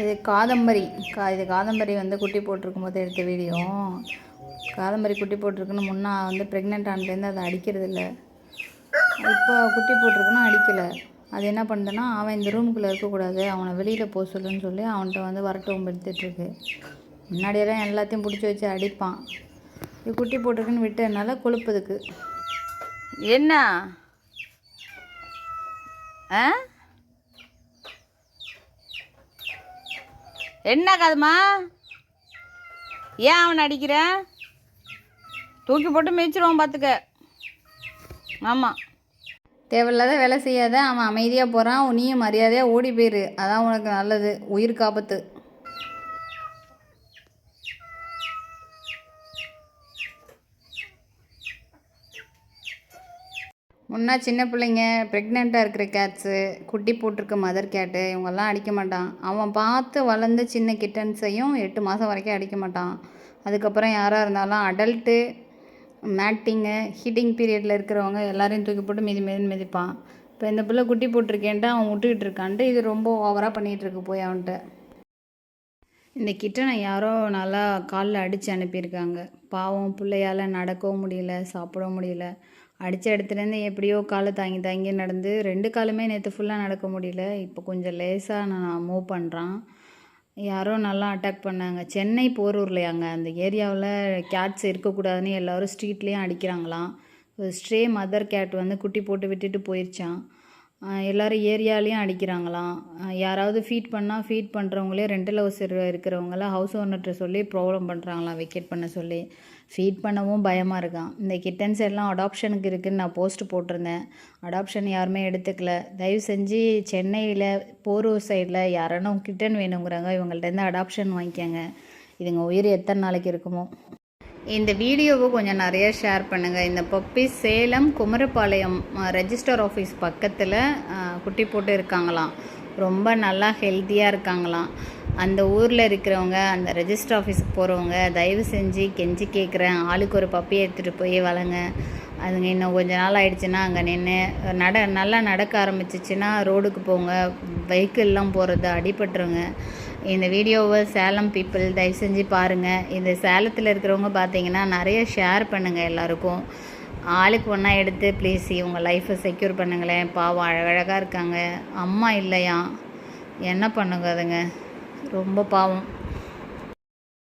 இது காதம்பரி. கா இது காதம்பரி வந்து குட்டி போட்டிருக்கும் போது எடுத்த வீடியோ. காதம்பரி குட்டி போட்டிருக்குன்னு முன்னா வந்து ப்ரெக்னென்ட் ஆனதுலேருந்து அதை அடிக்கிறது இல்லை இப்போ குட்டி போட்டிருக்குன்னா அடிக்கலை. அது என்ன பண்ணுதுன்னா அவன் இந்த ரூமுக்குள்ளே இருக்கக்கூடாது அவனை வெளியில் போக சொல்லுன்னு சொல்லி அவன்கிட்ட வந்து வரட்டும் எடுத்துகிட்ருக்கு முன்னாடியெல்லாம் எல்லாத்தையும் பிடிச்சி வச்சு அடிப்பான். இது குட்டி போட்டிருக்குன்னு விட்டதுனால கொழுப்புதுக்கு என்ன? ஆ? என்ன கதமா ஏன் அவனை அடிக்கிறேன் தூக்கி போட்டு மிதிச்சிருவான் பார்த்துக்க ஆமாம் தேவையில்லாத வேலை செய்யாத அவன் அமைதியாக போகிறான் நீயும் மரியாதையாக ஓடி போயிரு. அதான் உனக்கு நல்லது உயிர் காப்பத்து முன்னா சின்ன பிள்ளைங்க ப்ரெக்னெண்ட்டாக இருக்கிற கேட்ஸு குட்டி போட்டிருக்க மதர் கேட்டு இவங்கெல்லாம் அடிக்க மாட்டான். அவன் பார்த்து வளர்ந்த சின்ன கிட்டன்ஸையும் எட்டு மாதம் வரைக்கும் அடிக்க மாட்டான். அதுக்கப்புறம் யாராக இருந்தாலும் அடல்ட்டு மேட்டிங்கு ஹீட்டிங் பீரியடில் இருக்கிறவங்க எல்லாரையும் தூக்கி போட்டு மிதி மிதி மிதிப்பான். இப்போ இந்த பிள்ளை குட்டி போட்டிருக்கேன்ட்டு அவன் விட்டுக்கிட்டு இருக்கான்ட்டு இது ரொம்ப ஓவராக பண்ணிகிட்டு இருக்கு போய் அவன்கிட்ட. இந்த கிட்டனை யாரோ நல்லா காலில் அடித்து அனுப்பியிருக்காங்க. பாவம் பிள்ளையால் நடக்கவும் முடியல சாப்பிடவும் முடியல. அடித்த இடத்துலேருந்து எப்படியோ காலை தாங்கி தாங்கி நடந்து ரெண்டு காலுமே நேற்று ஃபுல்லாக நடக்க முடியல. இப்போ கொஞ்சம் லேசாக நான் மூவ் பண்ணுறான் யாரோ நல்லா அட்டாக் பண்ணாங்க. சென்னை போரூர்லையாங்க அந்த ஏரியாவில் கேட்ஸ் இருக்கக்கூடாதுன்னு எல்லோரும் ஸ்ட்ரீட்லேயும் அடிக்கிறாங்களாம். ஸ்ட்ரே மதர் கேட் வந்து குட்டி போட்டு விட்டுட்டு போயிருச்சான் எல்லோரும் ஏரியாலையும் அடிக்கிறாங்களாம். யாராவது ஃபீட் பண்ணால் ஃபீட் பண்ணுறவங்களே ரெண்டல் ஹவுஸ் இருக்கிறவங்கள ஹவுஸ் ஓனர்கிட்ட சொல்லி ப்ராப்ளம் பண்ணுறாங்களாம் வெக்கேட் பண்ண சொல்லி. ஃபீட் பண்ணவும் பயமாக இருக்கான் இந்த கிட்டன்ஸ் எல்லாம் அடாப்ஷனுக்கு இருக்குதுன்னு நான் போஸ்ட் போட்டிருந்தேன். அடாப்ஷன் யாருமே எடுத்துக்கல. தயவு செஞ்சு சென்னையில் போரூர் சைடில் யாரானும் கிட்டன் வேணுங்கிறாங்க இவங்கள்ட்டேருந்து அடாப்ஷன் வாங்கிக்கோங்க. இதுங்க உயிர் எத்தனை நாளைக்கு இருக்குமோ? இந்த வீடியோவை கொஞ்சம் நிறையா ஷேர் பண்ணுங்கள் இந்த puppy Salem Kumarapalayam register office பக்கத்தில் குட்டி போட்டு இருக்காங்களாம். ரொம்ப நல்லா ஹெல்த்தியாக இருக்காங்களாம். அந்த ஊரில் இருக்கிறவங்க அந்த ரெஜிஸ்டர் ஆஃபீஸுக்கு போகிறவங்க தயவு செஞ்சு கெஞ்சி கேட்குறேன் ஆளுக்கு ஒரு பப்பியை எடுத்துகிட்டு போய் வளங்க அதுங்க இன்னும் கொஞ்ச நாள் ஆயிடுச்சுன்னா அங்கே நின்று நட நல்லா நடக்க ஆரம்பிச்சிச்சுன்னா ரோடுக்கு போங்க. வெஹிக்கிள்லாம் போகிறது அடிபட்டுருங்க. இந்த வீடியோவை சேலம் பீப்புள் தயவு செஞ்சு பாருங்கள் இந்த சேலத்தில் இருக்கிறவங்க பார்த்தீங்கன்னா நிறைய ஷேர் பண்ணுங்கள் எல்லாருக்கும். ஆளுக்கு ஒன்றா எடுத்து ப்ளீஸ் இவங்க லைஃப்பை செக்யூர் பண்ணுங்களேன். பாவம் அழகழகாக இருக்காங்க. அம்மா இல்லையா? என்ன பண்ணுங்க அதுங்க? ரொம்ப பாவம்.